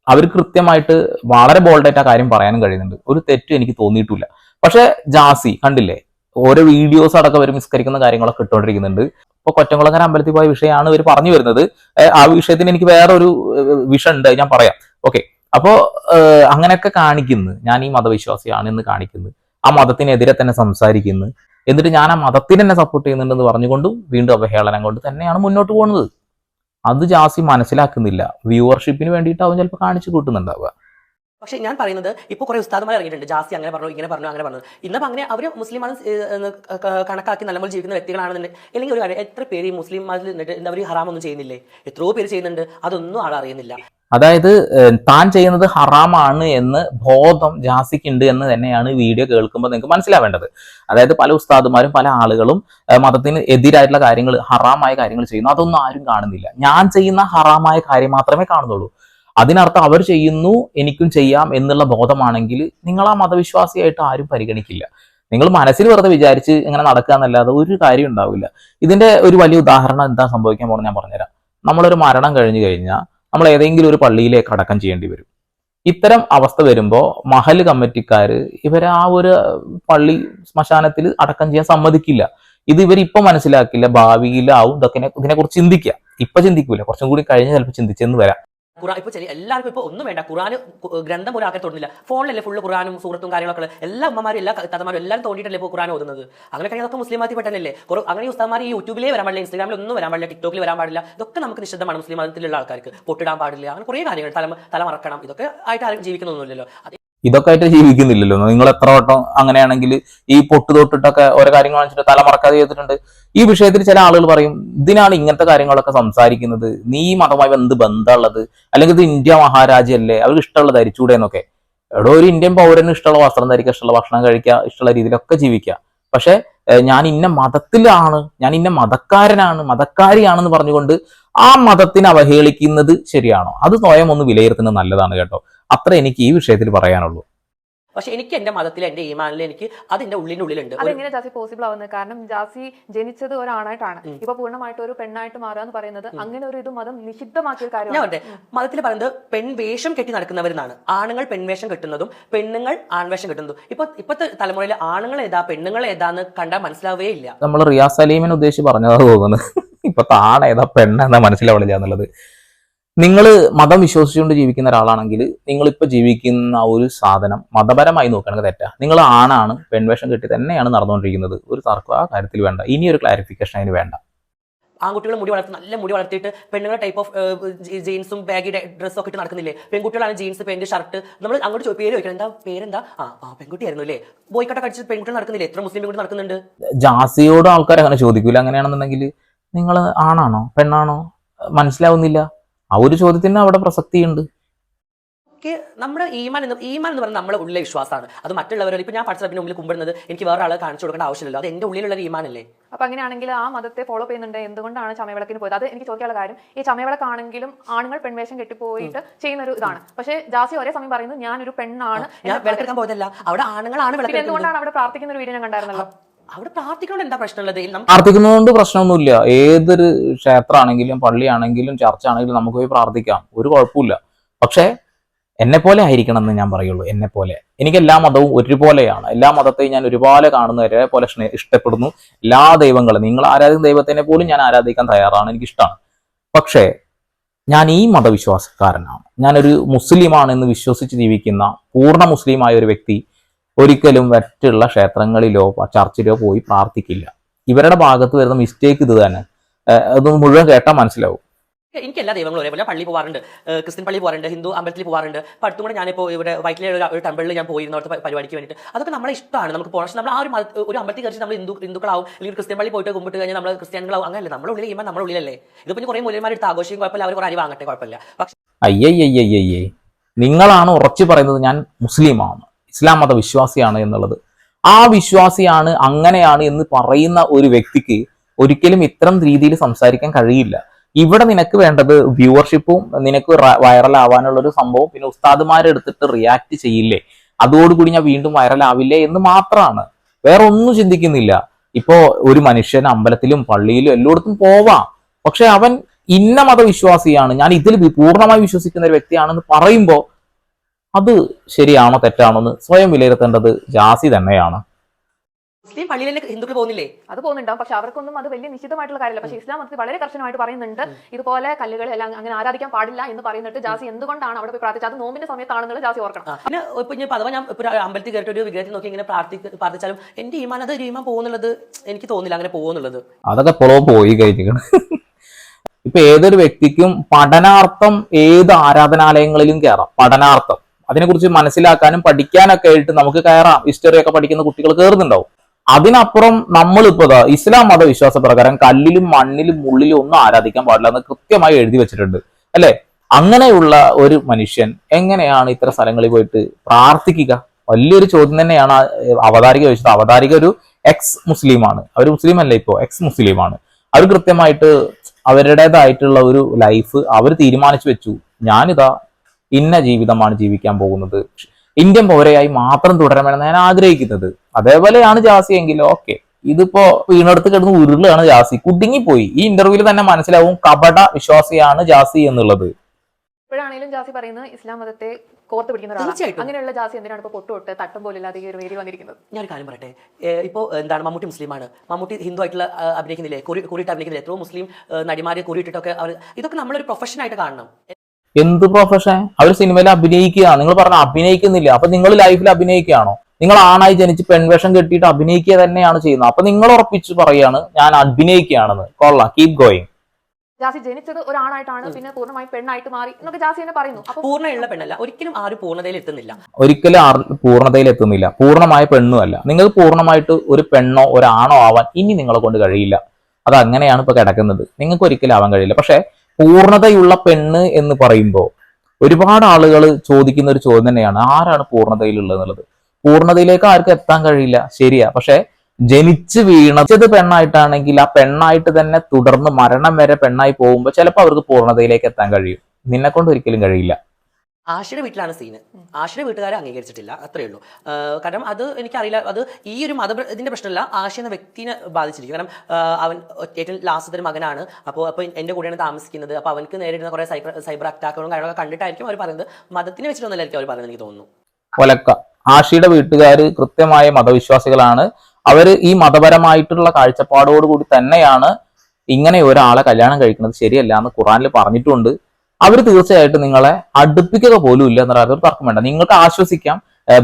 അവർ കൃത്യമായിട്ട് വളരെ ബോൾഡായിട്ട് ആ കാര്യം പറയാനും കഴിയുന്നുണ്ട്. ഒരു തെറ്റും എനിക്ക് തോന്നിയിട്ടില്ല. പക്ഷെ ജാസി കണ്ടില്ലേ? ഓരോ വീഡിയോസ് അടക്കം അവർ മിസ്കരിക്കുന്ന കാര്യങ്ങളൊക്കെ ഇട്ടുകൊണ്ടിരിക്കുന്നുണ്ട്. ഇപ്പൊ കൊറ്റംകുളങ്ങര അമ്പലത്തിൽ പോയ വിഷയമാണ് ഇവർ പറഞ്ഞു വരുന്നത്. ആ വിഷയത്തിന് എനിക്ക് വേറൊരു വിഷ ഉണ്ട് ഞാൻ പറയാം. ഓക്കെ അപ്പോ അങ്ങനെയൊക്കെ കാണിക്കുന്നു. ഞാൻ ഈ മതവിശ്വാസിയാണ് എന്ന് കാണിക്കുന്നു. ആ മതത്തിനെതിരെ തന്നെ സംസാരിക്കുന്നു. എന്നിട്ട് ഞാൻ ആ മതത്തിന് തന്നെ സപ്പോർട്ട് ചെയ്യുന്നുണ്ടെന്ന് പറഞ്ഞുകൊണ്ടും വീണ്ടും അവഹേളനം കൊണ്ട് തന്നെയാണ് മുന്നോട്ട് പോകുന്നത്. അത് ജാസി മനസ്സിലാക്കുന്നില്ല. വ്യൂവർഷിപ്പിന് വേണ്ടിയിട്ട് അവൻ ചിലപ്പോൾ കാണിച്ചു കൂട്ടുന്നുണ്ടാവുക. പക്ഷെ ഞാൻ പറയുന്നത് ഇപ്പൊ കുറെ ഉസ്താദുമാർ ഇറങ്ങിയിട്ടുണ്ട്. ജാസ്തി അങ്ങനെ പറഞ്ഞു ഇങ്ങനെ പറഞ്ഞു അങ്ങനെ പറഞ്ഞു. ഇന്നപ്പോ അങ്ങനെ അവർ മതം കണക്കാക്കി നല്ലപോലെ ജീവിക്കുന്ന വ്യക്തികളാണെന്നുണ്ടെങ്കിൽ അല്ലെങ്കിൽ ഒരു കാര്യം എത്ര പേര് ഈ മുസ്ലിം നിന്നിട്ട് അവർ ഹറാമൊന്നും ചെയ്യുന്നില്ലേ? എത്രയോ പേര് ചെയ്യുന്നുണ്ട്. അതൊന്നും ആൾ അറിയുന്നില്ല. അതായത് താൻ ചെയ്യുന്നത് ഹറാമാണ് എന്ന് ബോധം ജാസിക്കുണ്ട് എന്ന് തന്നെയാണ് വീഡിയോ കേൾക്കുമ്പോൾ നിങ്ങൾക്ക് മനസ്സിലാവേണ്ടത്. അതായത് പല ഉസ്താദുമാരും പല ആളുകളും മതത്തിന് എതിരായിട്ടുള്ള കാര്യങ്ങൾ ഹറാമായ കാര്യങ്ങൾ ചെയ്യുന്നു. അതൊന്നും ആരും കാണുന്നില്ല. ഞാൻ ചെയ്യുന്ന ഹറാമായ കാര്യം മാത്രമേ കാണുന്നുള്ളൂ. അതിനർത്ഥം അവർ ചെയ്യുന്നു എനിക്കും ചെയ്യാം എന്നുള്ള ബോധമാണെങ്കിൽ നിങ്ങൾ ആ മതവിശ്വാസിയായിട്ട് ആരും പരിഗണിക്കില്ല. നിങ്ങൾ മനസ്സിൽ വെറുതെ വിചാരിച്ച് ഇങ്ങനെ നടക്കുക എന്നല്ലാതെ ഒരു കാര്യം ഉണ്ടാവില്ല. ഇതിന്റെ ഒരു വലിയ ഉദാഹരണം എന്താ സംഭവിക്കാൻ പോകുന്നത് ഞാൻ പറഞ്ഞുതരാം. നമ്മളൊരു മരണം കഴിഞ്ഞു കഴിഞ്ഞാൽ നമ്മൾ ഏതെങ്കിലും ഒരു പള്ളിയിലേക്ക് അടക്കം ചെയ്യേണ്ടി വരും. ഇത്തരം അവസ്ഥ വരുമ്പോൾ മഹൽ കമ്മിറ്റിക്കാർ ഇവർ ആ ഒരു പള്ളി ശ്മശാനത്തിൽ അടക്കം ചെയ്യാൻ സമ്മതിക്കില്ല. ഇത് ഇവർ ഇപ്പൊ മനസ്സിലാക്കില്ല ഭാവിയിലാവും ഇതൊക്കെ ഇതിനെക്കുറിച്ച് ചിന്തിക്കുക ഇപ്പൊ ചിന്തിക്കൂല. കുറച്ചും കൂടി കഴിഞ്ഞ് ചിലപ്പോൾ ചിന്തിച്ചെന്ന് വരാം. ഖുറാൻ ഇപ്പൊ ചെറിയ എല്ലാവർക്കും ഇപ്പൊ ഒന്നും വേണ്ട. ഖുറാൻ ഗ്രന്ഥം പോലും ആക്കാൻ തോന്നുന്നില്ല ഫോണിലല്ലേ ഫുള്ള് ഖുറാനും സൂറത്തും കാര്യങ്ങളൊക്കെ. എല്ലാ ഉമ്മമാരും എല്ലാ തത്തമാരും എല്ലാം തോണ്ടിയിട്ടല്ലേ ഇപ്പോൾ ഖുറാൻ ഓതുന്നത്. അങ്ങനെ കഴിഞ്ഞാൽ അതൊക്കെ മുസ്ലിം മതത്തിൽ പെട്ടല്ലേ അങ്ങനെ ഉസ്താമാർ ഈ യൂട്യൂബിലേ വരാൻ പാടില്ല ഇൻസ്റ്റാഗ്രാമിൽ ഒന്നും വരാൻ പാടില്ല ടിക്ടോക്കിൽ വരാൻ പാടില്ല. ഇതൊക്കെ നമുക്ക് നിഷിദ്ധമാണ് മുസ്ലിം മതത്തിലുള്ള ആൾക്കാർക്ക്. പൊട്ടിടാൻ പാടില്ല അങ്ങനെ കുറേ കാര്യങ്ങൾ തല തല മറക്കണം ഇതൊക്കെ ആയിട്ട് ആരും ജീവിക്കുന്നൊന്നുമില്ലല്ലോ ഇതൊക്കെ ആയിട്ട് ജീവിക്കുന്നില്ലല്ലോ. നിങ്ങൾ എത്ര വട്ടം അങ്ങനെയാണെങ്കിൽ ഈ പൊട്ട് തൊട്ടിട്ടൊക്കെ ഓരോ കാര്യങ്ങൾ വെച്ചിട്ട് തലമറക്കാതെ ചെയ്തിട്ടുണ്ട്. ഈ വിഷയത്തിൽ ചില ആളുകൾ പറയും ഇതിനാണ് ഇങ്ങനത്തെ കാര്യങ്ങളൊക്കെ സംസാരിക്കുന്നത്. നീ മതമായി എന്ത് ബന്ധമുള്ളത്? അല്ലെങ്കിൽ ഇത് ഇന്ത്യ മഹാരാജ്യല്ലേ? അവർക്ക് ഇഷ്ടമുള്ള ധരിച്ചൂടെ എന്നൊക്കെ. എവിടെ ഒരു ഇന്ത്യൻ പൗരന് ഇഷ്ടമുള്ള വസ്ത്രം ധരിക്കുക ഇഷ്ടമുള്ള ഭക്ഷണം കഴിക്കുക ഇഷ്ടമുള്ള രീതിയിലൊക്കെ ജീവിക്കുക. പക്ഷെ ഞാൻ ഇന്ന മതത്തിലാണ് ഞാൻ ഇന്ന മതക്കാരനാണ് മതക്കാരിയാണെന്ന് പറഞ്ഞുകൊണ്ട് ആ മതത്തിനെ അവഹേളിക്കുന്നത് ശരിയാണോ? അത് സ്വയം ഒന്ന് വിലയിരുത്തുന്നത് നല്ലതാണ് കേട്ടോ. അത്ര എനിക്ക് ഈ വിഷയത്തിൽ പറയാനുള്ളൂ. പക്ഷെ എനിക്ക് എന്റെ മതത്തിൽ എന്റെ ഈമാനിൽ എനിക്ക് അതിന്റെ ഉള്ളിന്റെ ഉള്ളിലുണ്ട് അതെങ്ങനെ ജാസി പോസിബിൾ ആവുന്നത് കാരണം ജാസി ജനിച്ചത് ഒരാണായിട്ടാണ്. ഇപ്പൊ പൂർണമായിട്ട് ഒരു പെണ്ണായിട്ട് മാറുക എന്ന് പറയുന്നത് അങ്ങനെ ഒരു ഇത് മതം നിഷിദ്ധമാക്കിയ കാര്യം ഞാൻ മതത്തിൽ പറയുന്നത് പെൺവേഷം കെട്ടി നടക്കുന്നവരെന്നാണ്. ആണുങ്ങൾ പെൺവേഷം കെട്ടുന്നതും പെണ്ണുങ്ങൾ ആൺവേഷം കെട്ടുന്നതും. ഇപ്പൊ ഇപ്പോഴത്തെ തലമുറയിൽ ആണുങ്ങൾ ഏതാ പെണ്ണുങ്ങൾ ഏതാന്ന് കണ്ടാൽ മനസ്സിലാവേ ഇല്ല. നമ്മൾ റിയാസ് സലീമിനെ ഉദ്ദേശിച്ച് പറഞ്ഞതാ തോന്നുന്നത്. ഇപ്പൊ ആണേതാ ഏതാ പെണ്ണെന്നാ മനസ്സിലാവണില്ല എന്നുള്ളത്. നിങ്ങൾ മതം വിശ്വസിച്ചുകൊണ്ട് ജീവിക്കുന്ന ഒരാളാണെങ്കിൽ നിങ്ങളിപ്പോൾ ജീവിക്കുന്ന ആ ഒരു സാധനം മതപരമായി നോക്കുകയാണെങ്കിൽ തെറ്റാ. നിങ്ങൾ ആണാണ് പെൺവേഷം കെട്ടി തന്നെയാണ് നടന്നുകൊണ്ടിരിക്കുന്നത്. ഒരു തർക്കം ആ കാര്യത്തിൽ വേണ്ട. ഇനി ഒരു ക്ലാരിഫിക്കേഷൻ അതിന് വേണ്ട. ആൺകുട്ടികൾ മുടി വളർത്തി നല്ല മുടി വളർത്തിയിട്ട് പെണ്ണുങ്ങളെ ടൈപ്പ് ഓഫ് ജീൻസും ബാഗി ഡ്രസ്സും ഒക്കെ ഇട്ട് നടക്കുന്നില്ലേ? പെൺകുട്ടികളാണ് ജീൻസ് പെന്റ് ഷർട്ട് നമ്മൾ അങ്ങോട്ട് പേര് ചോദിക്കണം. എന്താ? പേരെന്താ? ആ ആ പെൺകുട്ടിയായിരുന്നു അല്ലേ? ബോയ്ക്കട്ട കടിച്ച് പെൺകുട്ടികൾ നടക്കുന്നില്ലേ? എത്ര മുസ്ലിം കൂടി നടക്കുന്നുണ്ട്? ജാസിയോട് ആൾക്കാർ അങ്ങനെ ചോദിക്കൂല. അങ്ങനെയാണെന്നുണ്ടെങ്കിൽ നിങ്ങൾ ആണാണോ? പെണ്ണാണോ? മനസ്സിലാവുന്നില്ല. ആ ഒരു ചോദ്യത്തിന് അവിടെ പ്രസക്തിയുണ്ട്. ഒക്കെ നമ്മുടെ ഈമാൻ എന്ന് ഈമാൻ എന്ന് പറഞ്ഞാൽ നമ്മുടെ ഉള്ളിലെ വിശ്വാസമാണ്. അത് മറ്റുള്ളവരോട് ഇപ്പൊ ഞാൻ പഠിച്ചതിന് മുമ്പിൽ കുമ്പിടുന്നത് എനിക്ക് വേറെ ആളെ കാണിച്ചു കൊടുക്കേണ്ട ആവശ്യമില്ലല്ലോ. അത് എന്റെ ഉള്ളിലുള്ള ഈമാനല്ലേ? അപ്പൊ അങ്ങനെയാണെങ്കിൽ ആ മതത്തെ ഫോളോ ചെയ്യുന്നുണ്ട്. എന്തുകൊണ്ടാണ് ചമയവിളക്കിന് പോയത്? അത് എനിക്ക് ചോദിക്കാനുള്ള കാര്യം ഈ ചമയവിളക്കാണെങ്കിലും ആണുങ്ങൾ പെൺവേഷം കെട്ടിപ്പോയിട്ട് ചെയ്യുന്ന ഒരു ഇതാണ്. പക്ഷേ ജാസി ഒരേ സമയം പറയുന്നത് ഞാനൊരു പെണ്ണാണ്. ഞാൻ വിളക്കെടുക്കാൻ പോയതല്ല. അവിടെ ആണുങ്ങളാണ് എന്തുകൊണ്ടാണ് അവിടെ പ്രാർത്ഥിക്കുന്ന ഒരു വീഡിയോ ഞാൻ കണ്ടായിരുന്നല്ലോ? അവിടെ പ്രാർത്ഥിക്കൊണ്ട് എന്താ പ്രശ്നമുള്ളത്? പ്രാർത്ഥിക്കുന്നതുകൊണ്ട് പ്രശ്നമൊന്നുമില്ല. ഏതൊരു ക്ഷേത്രമാണെങ്കിലും പള്ളിയാണെങ്കിലും ചർച്ച ആണെങ്കിലും നമുക്ക് പോയി പ്രാർത്ഥിക്കാം. ഒരു കുഴപ്പമില്ല. പക്ഷേ എന്നെ പോലെ ആയിരിക്കണം എന്ന് ഞാൻ പറയുള്ളൂ. എന്നെ പോലെ എനിക്ക് എല്ലാ മതവും ഒരുപോലെയാണ്. എല്ലാ മതത്തെയും ഞാൻ ഒരുപോലെ കാണുന്നു. ഒരേപോലെ ഇഷ്ടപ്പെടുന്നു. എല്ലാ ദൈവങ്ങളും. നിങ്ങൾ ആരാധിക്കുന്ന ദൈവത്തിനെ പോലും ഞാൻ ആരാധിക്കാൻ തയ്യാറാണ്. എനിക്കിഷ്ടമാണ് പക്ഷേ ഞാൻ ഈ മതവിശ്വാസക്കാരനാണ്. ഞാനൊരു മുസ്ലിമാണ് എന്ന് വിശ്വസിച്ച് ജീവിക്കുന്ന പൂർണ മുസ്ലിമായ ഒരു വ്യക്തി ഒരിക്കലും മറ്റുള്ള ക്ഷേത്രങ്ങളിലോ ചർച്ചിലോ പോയി പ്രാർത്ഥിക്കില്ല. ഇവരുടെ ഭാഗത്ത് വരുന്ന മിസ്റ്റേക്ക് ഇത് തന്നെ. അത് മുഴുവൻ കേട്ടാൽ മനസ്സിലാവും. എനിക്ക് എല്ലാ ദൈവങ്ങളും ഒരേപോലെ പള്ളി പോകാറുണ്ട് ക്രിസ്ത്യൻ പള്ളി പോകാറുണ്ട് ഹിന്ദു അമ്പലത്തിൽ പോകാറുണ്ട് അപ്പോൾ അടുത്തും കൂടെ ഞാനിപ്പോൾ ഇവിടെ വൈറ്റിലെ ഒരു ടെമ്പിളിൽ ഞാൻ പോയിരുന്നു അവിടുത്തെ പരിപാടിക്ക് വേണ്ടിയിട്ട്. അതൊക്കെ നമ്മളെ ഇഷ്ടമാണ്. നമുക്ക് പോകണം പക്ഷേ നമ്മൾ ആ ഒരു ഒരു അമ്പലത്തിൽ കയറി നമ്മൾ ഹിന്ദു ഹിന്ദുക്കളാവും അല്ലെങ്കിൽ ക്രിസ്ത്യൻ പള്ളി പോയിട്ട് കുമ്പിട്ട് കഴിഞ്ഞാൽ നമ്മൾ ക്രിസ്ത്യാനികളാവും. അങ്ങനെയല്ല നമ്മുടെ ഉള്ളിൽ ചെയ്യുമ്പോൾ നമ്മുടെ ഉള്ളിലല്ലേ? ഇതിപ്പോൾ കുറേ മൂല്യന്മാരെടുത്ത് ആഘോഷിക്കും കുഴപ്പമില്ല. അവർ കുറേ അരി വാങ്ങട്ടെ കുഴപ്പമില്ല. പക്ഷേ അയ്യയ്യയ്യയ്യേ. നിങ്ങളാണ് ഉറച്ചു പറയുന്നത് ഞാൻ മുസ്ലിമാണ്. ഇസ്ലാം മത വിശ്വാസിയാണ് എന്നുള്ളത്. ആ വിശ്വാസിയാണ് അങ്ങനെയാണ് എന്ന് പറയുന്ന ഒരു വ്യക്തിക്ക് ഒരിക്കലും ഇത്തരം രീതിയിൽ സംസാരിക്കാൻ കഴിയില്ല. ഇവിടെ നിനക്ക് വേണ്ടത് വ്യൂവർഷിപ്പും നിനക്ക് വൈറൽ ആവാനുള്ള ഒരു സംഭവം പിന്നെ ഉസ്താദുമാരെടുത്തിട്ട് റിയാക്ട് ചെയ്യില്ലേ? അതോടുകൂടി ഞാൻ വീണ്ടും വൈറൽ ആവില്ലേ എന്ന് മാത്രമാണ്. വേറെ ഒന്നും ചിന്തിക്കുന്നില്ല. ഇപ്പോ ഒരു മനുഷ്യൻ അമ്പലത്തിലും പള്ളിയിലും എല്ലായിടത്തും പോവാം. പക്ഷെ അവൻ ഇന്ന മതവിശ്വാസിയാണ്. ഞാൻ ഇതിൽ പൂർണമായി വിശ്വസിക്കുന്ന ഒരു വ്യക്തിയാണെന്ന് പറയുമ്പോൾ അത് ശരിയാണോ തെറ്റാണോന്ന് സ്വയം വിലയിരുത്തേണ്ടത് ജാസി തന്നെയാണ്. മുസ്ലിം പള്ളിയിലെ ഹിന്ദുക്കൾ പോകുന്നില്ലേ? അത് പോകുന്നുണ്ടാവും. പക്ഷെ അവർക്കൊന്നും അത് വലിയ നിശ്ചിതമായിട്ടുള്ള കാര്യമില്ല. പക്ഷെ ഇസ്ലാം മതത്തിൽ വളരെ കർശനമായിട്ട് പറയുന്നുണ്ട് ഇതുപോലെ കല്ലുകൾ എല്ലാം അങ്ങനെ ആരാധിക്കാൻ പാടില്ല എന്ന് പറയുന്നിട്ട് ജാസി. എന്തുകൊണ്ടാണ് അവിടെ പോയി പ്രാർത്ഥിച്ചത്? അത് നോമ്പിന്റെ സമയത്താണെന്നുള്ളത് ജാസി ഓർക്കണം. പിന്നെ ഇപ്പൊ ഞാൻ അഥവാ ഞാൻ ഒരു അമ്പലത്തിൽ കയറിയിട്ട് ഒരു വിഗ്രഹത്തിൽ നോക്കി ഇങ്ങനെ പ്രാർത്ഥിക്ക പ്രാർത്ഥിച്ചാലും എന്റെ ഈമാൻ അത് ഒരു ഈമാൻ പോകുന്നുള്ളത് എനിക്ക് തോന്നില്ല അങ്ങനെ പോകുന്നുള്ളത്. അതൊക്കെ പുറവ് പോയി കഴിഞ്ഞിരിക്കണം ഇപ്പൊ ഏതൊരു വ്യക്തിക്കും പഠനാർത്ഥം ഏത് ആരാധനാലയങ്ങളിലും കയറാം പഠനാർത്ഥം. അതിനെക്കുറിച്ച് മനസ്സിലാക്കാനും പഠിക്കാനൊക്കെ ആയിട്ട് നമുക്ക് കയറാം. ഹിസ്റ്ററി ഒക്കെ പഠിക്കുന്ന കുട്ടികൾ കയറുന്നുണ്ടാവും അതിനപ്പുറം നമ്മളിപ്പോ ഇസ്ലാം മത വിശ്വാസ പ്രകാരം കല്ലിലും മണ്ണിലും മുള്ളിലും ഒന്നും ആരാധിക്കാൻ പാടില്ല എന്ന് കൃത്യമായി എഴുതി വെച്ചിട്ടുണ്ട്. അല്ലെ? അങ്ങനെയുള്ള ഒരു മനുഷ്യൻ എങ്ങനെയാണ് ഇത്ര സ്ഥലങ്ങളിൽ പോയിട്ട് പ്രാർത്ഥിക്കുക? വലിയൊരു ചോദ്യം തന്നെയാണ് അവതാരിക ചോദിച്ചത്. അവതാരിക ഒരു എക്സ് മുസ്ലിമാണ് അവർ മുസ്ലിം അല്ല ഇപ്പോ? എക്സ് മുസ്ലിമാണ് അവർ കൃത്യമായിട്ട് അവരുടേതായിട്ടുള്ള ഒരു ലൈഫ് അവർ തീരുമാനിച്ചു വെച്ചു. ഞാനിതാ ഇന്ന ജീവിതമാണ് ജീവിക്കാൻ പോകുന്നത്. ഇന്ത്യൻ പൗരയായി മാത്രം തുടരണമെന്ന് ഞാൻ ആഗ്രഹിക്കുന്നത്. അതേപോലെയാണ് ജാസി എങ്കിൽ ഓക്കെ. ഇതിപ്പോ വീണെടുത്ത് കിടന്ന് ഉരുളാണ് ജാസി. കുടുങ്ങിപ്പോയി. ഈ ഇന്റർവ്യൂവിൽ തന്നെ മനസ്സിലാവും കപട വിശ്വാസിയാണ് ജാസി എന്നുള്ളത്. ഇപ്പോഴാണെങ്കിലും ജാസി പറയുന്നത് ഇസ്ലാം മതത്തെ കോർത്ത് പിടിക്കുന്ന തീർച്ചയായിട്ടും. അങ്ങനെയുള്ള ജാസി എന്തിനാണ് ഇപ്പോൾ പൊട്ടുതൊട്ട് തട്ടം പോലില്ലാതെ ഈ ഒരു വേരി വന്നിരിക്കുന്നത്? ഞാൻ കാര്യം പറയട്ടെ. ഇപ്പോൾ ഇപ്പോ എന്താണ് മമ്മൂട്ടി മുസ്ലിമാണ്. മമ്മൂട്ടി ഹിന്ദു ആയിട്ടുള്ള അഭിനയിക്കുന്നില്ലേ? കുറി കുറിയിട്ട് അഭിനയിക്കുന്നില്ലേ? എത്രയോ മുസ്ലിം നടിമാരെ കുറിയിട്ടിട്ടൊക്കെ അവർ ഇതൊക്കെ നമ്മളൊരു പ്രൊഫഷനായിട്ട് കാണണം. എന്ത് പ്രൊഫഷൻ അവർ സിനിമയിൽ അഭിനയിക്കുകയാണ്. നിങ്ങൾ പറഞ്ഞ അഭിനയിക്കുന്നില്ല. അപ്പൊ നിങ്ങൾ ലൈഫിൽ അഭിനയിക്കുകയാണോ? നിങ്ങൾ ആണായി ജനിച്ച് പെൺവേഷം കെട്ടിയിട്ട് അഭിനയിക്കുക തന്നെയാണ് ചെയ്യുന്നത്. അപ്പൊ നിങ്ങൾ ഉറപ്പിച്ച് പറയാണ് ഞാൻ അഭിനയിക്കുകയാണെന്ന്. കൊള്ളാം. കീപ് ഗോയിങ് ജാസി ജനിച്ചത് ഒരാണായിട്ടാണ് പിന്നെ പൂർണമായി പെണ്ണായിട്ട് മാറി എന്നൊക്കെ ജാസി തന്നെ പറയുന്നു. അപ്പൊ പൂർണയുള്ള പെണ്ണല്ല. ഒരിക്കലും ആരും പൂർണതയിൽ എത്തുന്നില്ല. ഒരിക്കലും ആരും പൂർണതയിൽ എത്തുന്നില്ല. പൂർണമായ പെണ്ണുമല്ല. നിങ്ങൾ പൂർണമായിട്ട് ഒരു പെണ്ണോ ഒരാണോ ആവാൻ ഇനി നിങ്ങളെ കൊണ്ട് കഴിയില്ല. അത് അങ്ങനെയാണ് ഇപ്പൊ കിടക്കുന്നത്. നിങ്ങൾക്ക് ഒരിക്കലും ആവാൻ കഴിയില്ല. പക്ഷെ പൂർണതയുള്ള പെണ്ണ് എന്ന് പറയുമ്പോൾ ഒരുപാട് ആളുകൾ ചോദിക്കുന്ന ഒരു ചോദ്യം തന്നെയാണ്. ആരാണ് പൂർണതയിലുള്ളത് എന്നുള്ളത് പൂർണതയിലേക്ക് ആർക്കും എത്താൻ കഴിയില്ല. ശരിയാ. പക്ഷെ ജനിച്ച് വീണത് പെണ്ണായിട്ടാണെങ്കിൽ ആ പെണ്ണായിട്ട് തന്നെ തുടർന്ന് മരണം വരെ പെണ്ണായി പോകുമ്പോൾ ചിലപ്പോൾ അവർക്ക് പൂർണതയിലേക്ക് എത്താൻ കഴിയും. നിന്നെ കൊണ്ട് ഒരിക്കലും കഴിയില്ല. ആശയുടെ വീട്ടിലാണ് സീന് ആശയുടെ വീട്ടുകാരെ അംഗീകരിച്ചിട്ടില്ല അത്രേ ഉള്ളൂ. കാരണം അത് എനിക്കറിയില്ല അത് ഈ ഒരു മത ഇതിന്റെ പ്രശ്നമല്ല ആശ എന്ന വ്യക്തിനെ ബാധിച്ചിരിക്കും. കാരണം അവൻ ഏറ്റവും ലാസ്റ്റത്തെ മകനാണ്. അപ്പോൾ അപ്പോൾ എന്റെ കൂടെയാണ് താമസിക്കുന്നത്. അപ്പോൾ അവനക്ക് നേരിടുന്ന കുറേ സൈബർ സൈബർ അറ്റാക്കുകളും കാര്യങ്ങളൊക്കെ കണ്ടിട്ടായിരിക്കും അവർ പറയുന്നത്. മതത്തിനെ വെച്ചിട്ടൊന്നല്ലായിരിക്കും അവർ പറയുന്നത് എനിക്ക് തോന്നുന്നു. ഒലക്ക. ആഷിയുടെ വീട്ടുകാർ കൃത്യമായ മതവിശ്വാസികളാണ്. അവർ ഈ മതപരമായിട്ടുള്ള കാഴ്ചപ്പാടോടുകൂടി തന്നെയാണ് ഇങ്ങനെ ഒരാളെ കല്യാണം കഴിക്കുന്നത്. ശരിയല്ല എന്ന് ഖുറാനിൽ പറഞ്ഞിട്ടുണ്ട്. അവർ തീർച്ചയായിട്ടും നിങ്ങളെ അടുപ്പിക്കുക പോലും ഇല്ല എന്നുള്ള ഒരു തർക്കം വേണ്ട. നിങ്ങൾക്ക് ആശ്വസിക്കാം.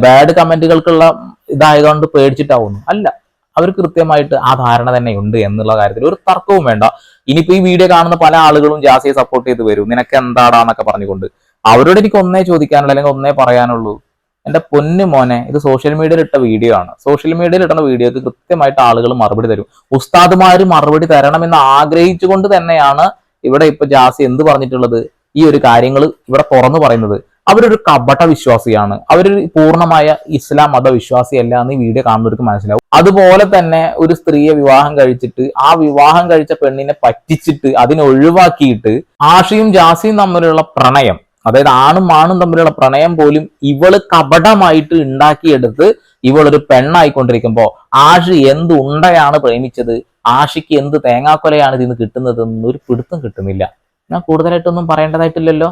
ബാഡ് കമന്റുകൾക്കുള്ള ഇതായതുകൊണ്ട് പേടിച്ചിട്ടാവുന്നു. അല്ല അവർ കൃത്യമായിട്ട് ആ ധാരണ തന്നെ ഉണ്ട് എന്നുള്ള കാര്യത്തിൽ ഒരു തർക്കവും വേണ്ട. ഇനിയിപ്പോ ഈ വീഡിയോ കാണുന്ന പല ആളുകളും ജാസിയെ സപ്പോർട്ട് ചെയ്ത് വരും. നിനക്ക് എന്താടാന്നൊക്കെ പറഞ്ഞുകൊണ്ട്. അവരോട് എനിക്ക് ഒന്നേ ചോദിക്കാനുള്ളൂ അല്ലെങ്കിൽ ഒന്നേ പറയാനുള്ളൂ. എന്റെ പൊന്നു മോനെ ഇത് സോഷ്യൽ മീഡിയയിൽ ഇട്ട വീഡിയോ ആണ്. സോഷ്യൽ മീഡിയയിൽ ഇട്ട വീഡിയോക്ക് കൃത്യമായിട്ട് ആളുകൾ മറുപടി തരും. ഉസ്താദ്മാര് മറുപടി തരണമെന്ന് ആഗ്രഹിച്ചുകൊണ്ട് തന്നെയാണ് ഇവിടെ ഇപ്പൊ ജാസി എന്ത് പറഞ്ഞിട്ടുള്ളത്? ഈ ഒരു കാര്യങ്ങൾ ഇവിടെ തുറന്നു പറയുന്നത്. അവരൊരു കപട വിശ്വാസിയാണ് അവരൊരു പൂർണമായ ഇസ്ലാം മതവിശ്വാസിയല്ല എന്ന് ഈ വീഡിയോ കാണുന്നവർക്ക് മനസ്സിലാവും. അതുപോലെ തന്നെ ഒരു സ്ത്രീയെ വിവാഹം കഴിച്ചിട്ട് ആ വിവാഹം കഴിച്ച പെണ്ണിനെ പറ്റിച്ചിട്ട് അതിനെ ഒഴിവാക്കിയിട്ട് ആഷിയും ജാസിയും തമ്മിലുള്ള പ്രണയം അതായത് ആണും ആണും തമ്മിലുള്ള പ്രണയം പോലും ഇവൾ കപടമായിട്ട് ഉണ്ടാക്കിയെടുത്ത് ഇവളൊരു പെണ്ണായിക്കൊണ്ടിരിക്കുമ്പോ ആഷി എന്ത് ഉണ്ടയാണ് പ്രേമിച്ചത്? ആഷിക്ക് എന്ത് തേങ്ങാക്കൊലയാണ് ഇതിന് കിട്ടുന്നത് എന്നൊരു പിടുത്തം കിട്ടുന്നില്ല. ഞാൻ കൂടുതലായിട്ടൊന്നും പറയേണ്ടതായിട്ടില്ലല്ലോ.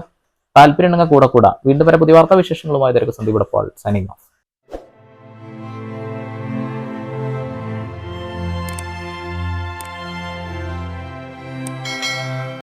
താല്പര്യം ഉണ്ടെങ്കിൽ കൂടെ കൂടാ. വീണ്ടും വരെ പുതിയ വാർത്താ വിശേഷങ്ങളുമായി തിരക്ക് സന്ദീപ് പോൾ സൈനിങ് ഓഫ്